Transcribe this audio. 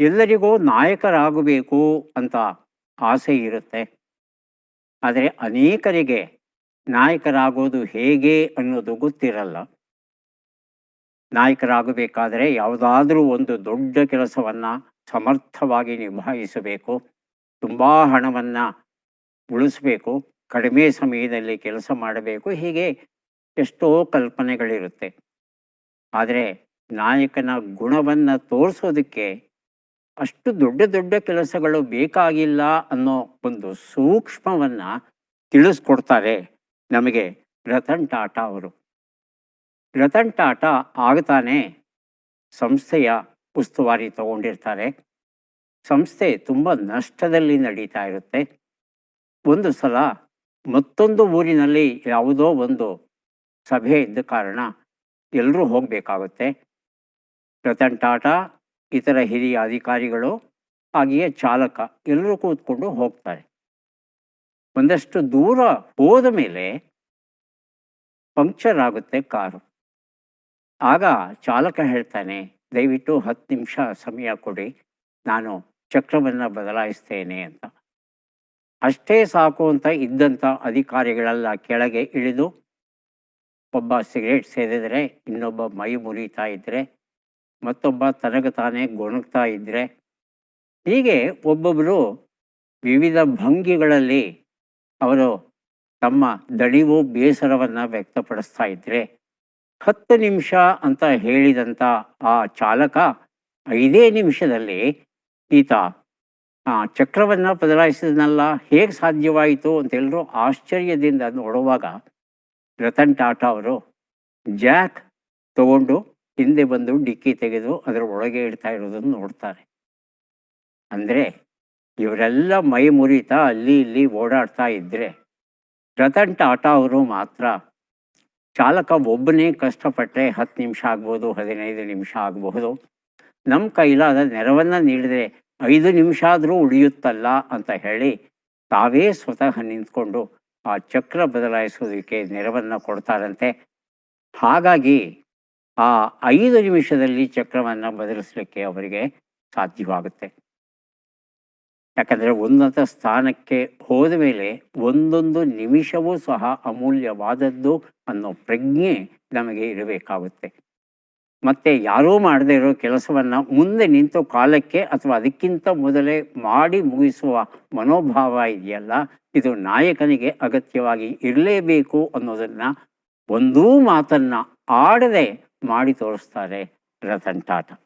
ಎಲ್ಲರಿಗೂ ನಾಯಕರಾಗಬೇಕು ಅಂತ ಆಸೆ ಇರುತ್ತೆ. ಆದರೆ ಅನೇಕರಿಗೆ ನಾಯಕರಾಗೋದು ಹೇಗೆ ಅನ್ನೋದು ಗೊತ್ತಿರಲ್ಲ. ನಾಯಕರಾಗಬೇಕಾದರೆ ಯಾವುದಾದ್ರೂ ಒಂದು ದೊಡ್ಡ ಕೆಲಸವನ್ನು ಸಮರ್ಥವಾಗಿ ನಿಭಾಯಿಸಬೇಕು. ತುಂಬ ಹಣವನ್ನು ಉಳಿಸಬೇಕು. ಕಡಿಮೆ ಸಮಯದಲ್ಲಿ ಕೆಲಸ ಮಾಡಬೇಕು. ಹೀಗೆ ಎಷ್ಟೋ ಕಲ್ಪನೆಗಳಿರುತ್ತೆ. ಆದರೆ ನಾಯಕನ ಗುಣವನ್ನು ತೋರಿಸೋದಕ್ಕೆ ಅಷ್ಟು ದೊಡ್ಡ ದೊಡ್ಡ ಕೆಲಸಗಳು ಬೇಕಾಗಿಲ್ಲ ಅನ್ನೋ ಒಂದು ಸೂಕ್ಷ್ಮವನ್ನು ತಿಳಿಸ್ಕೊಡ್ತಾರೆ ನಮಗೆ ರತನ್ ಟಾಟಾ ಅವರು. ರತನ್ ಟಾಟಾ ಆಗ್ತಾನೆ ಸಂಸ್ಥೆಯ ಉಸ್ತುವಾರಿ ತಗೊಂಡಿರ್ತಾರೆ. ಸಂಸ್ಥೆ ತುಂಬ ನಷ್ಟದಲ್ಲಿ ನಡೀತಾ ಇರುತ್ತೆ. ಒಂದು ಸಲ ಮತ್ತೊಂದು ಊರಿನಲ್ಲಿ ಯಾವುದೋ ಒಂದು ಸಭೆ ಇದ್ದ ಕಾರಣ ಎಲ್ಲರೂ ಹೋಗಬೇಕಾಗುತ್ತೆ. ರತನ್ ಟಾಟಾ ಇತರ ಹಿರಿಯ ಅಧಿಕಾರಿಗಳು ಹಾಗೆಯೇ ಚಾಲಕ ಎಲ್ಲರೂ ಕೂತ್ಕೊಂಡು ಹೋಗ್ತಾರೆ. ಒಂದಷ್ಟು ದೂರ ಹೋದ ಮೇಲೆ ಪಂಕ್ಚರ್ ಆಗುತ್ತೆ ಕಾರು. ಆಗ ಚಾಲಕ ಹೇಳ್ತಾನೆ, ದಯವಿಟ್ಟು ಹತ್ತು ನಿಮಿಷ ಸಮಯ ಕೊಡಿ, ನಾನು ಚಕ್ರವನ್ನು ಬದಲಾಯಿಸ್ತೇನೆ ಅಂತ. ಅಷ್ಟೇ ಸಾಕು ಅಂತ ಇದ್ದಂಥ ಅಧಿಕಾರಿಗಳೆಲ್ಲ ಕೆಳಗೆ ಇಳಿದು, ಒಬ್ಬ ಸಿಗರೇಟ್ ಸೇದಿದರೆ ಇನ್ನೊಬ್ಬ ಮೈ ಮುರಿತಾ ಇದ್ದರೆ ಮತ್ತೊಬ್ಬ ತನಗೆ ತಾನೇ ಗೊಣಗ್ತಾ ಇದ್ದರೆ ಹೀಗೆ ಒಬ್ಬೊಬ್ಬರು ವಿವಿಧ ಭಂಗಿಗಳಲ್ಲಿ ಅವರು ತಮ್ಮ ದಣಿವು, ಬೇಸರವನ್ನು ವ್ಯಕ್ತಪಡಿಸ್ತಾ ಇದ್ದರೆ ಹತ್ತು ನಿಮಿಷ ಅಂತ ಹೇಳಿದಂಥ ಆ ಚಾಲಕ ಐದೇ ನಿಮಿಷದಲ್ಲಿ ಈತ ಚಕ್ರವನ್ನು ಬದಲಾಯಿಸಿದನಲ್ಲ, ಹೇಗೆ ಸಾಧ್ಯವಾಯಿತು ಅಂತ ಎಲ್ಲರೂ ಆಶ್ಚರ್ಯದಿಂದ ನೋಡುವಾಗ ರತನ್ ಟಾಟಾ ಅವರು, ಜಾಕ್, ತಗೊಂಡು ಹಿಂದೆ ಬಂದು ಡಿಕ್ಕಿ ತೆಗೆದು ಅದರ ಒಳಗೆ ಇಡ್ತಾ ಇರೋದನ್ನು ನೋಡ್ತಾರೆ. ಅಂದರೆ ಇವರೆಲ್ಲ ಮೈ ಮುರಿತಾ ಅಲ್ಲಿ ಇಲ್ಲಿ ಓಡಾಡ್ತಾ ಇದ್ದರೆ ರತನ್ ಟಾಟಾ ಅವರು ಮಾತ್ರ ಚಾಲಕ ಒಬ್ಬನೇ ಕಷ್ಟಪಟ್ಟರೆ ಹತ್ತು ನಿಮಿಷ ಆಗ್ಬೋದು, ಹದಿನೈದು ನಿಮಿಷ ಆಗಬಹುದು ನಮ್ಮ ಕೈಲಾದ ನೆರವನ್ನು ನೀಡಿದರೆ ಐದು ನಿಮಿಷ ಆದರೂ ಉಳಿಯುತ್ತಲ್ಲ ಅಂತ ಹೇಳಿ ತಾವೇ ಸ್ವತಃ ನಿಂತ್ಕೊಂಡು ಆ ಚಕ್ರ ಬದಲಾಯಿಸೋದಕ್ಕೆ ನೆರವನ್ನು ಕೊಡ್ತಾರಂತೆ. ಹಾಗಾಗಿ ಆ ಐದು ನಿಮಿಷದಲ್ಲಿ ಚಕ್ರವನ್ನು ಬದಲಿಸಲಿಕ್ಕೆ ಅವರಿಗೆ ಸಾಧ್ಯವಾಗುತ್ತೆ. ಯಾಕಂದರೆ ಉನ್ನತ ಸ್ಥಾನಕ್ಕೆ ಹೋದ ಮೇಲೆ ಒಂದೊಂದು ನಿಮಿಷವೂ ಸಹ ಅಮೂಲ್ಯವಾದದ್ದು ಅನ್ನೋ ಪ್ರಜ್ಞೆ ನಮಗೆ ಇರಬೇಕಾಗುತ್ತೆ. ಮತ್ತು ಯಾರೂ ಮಾಡದೇ ಇರೋ ಕೆಲಸವನ್ನು ಮುಂದೆ ನಿಂತು ಕಾಲಕ್ಕೆ ಅಥವಾ ಅದಕ್ಕಿಂತ ಮೊದಲೇ ಮಾಡಿ ಮುಗಿಸುವ ಮನೋಭಾವ ಇದೆಯಲ್ಲ, ಇದು ನಾಯಕನಿಗೆ ಅಗತ್ಯವಾಗಿ ಇರಲೇಬೇಕು ಅನ್ನೋದನ್ನು ಒಂದೂ ಮಾತನ್ನು ಆಡದೆ ಮಾಡಿ ತೋರಿಸ್ತಾರೆ ರತನ್ ಟಾಟಾ.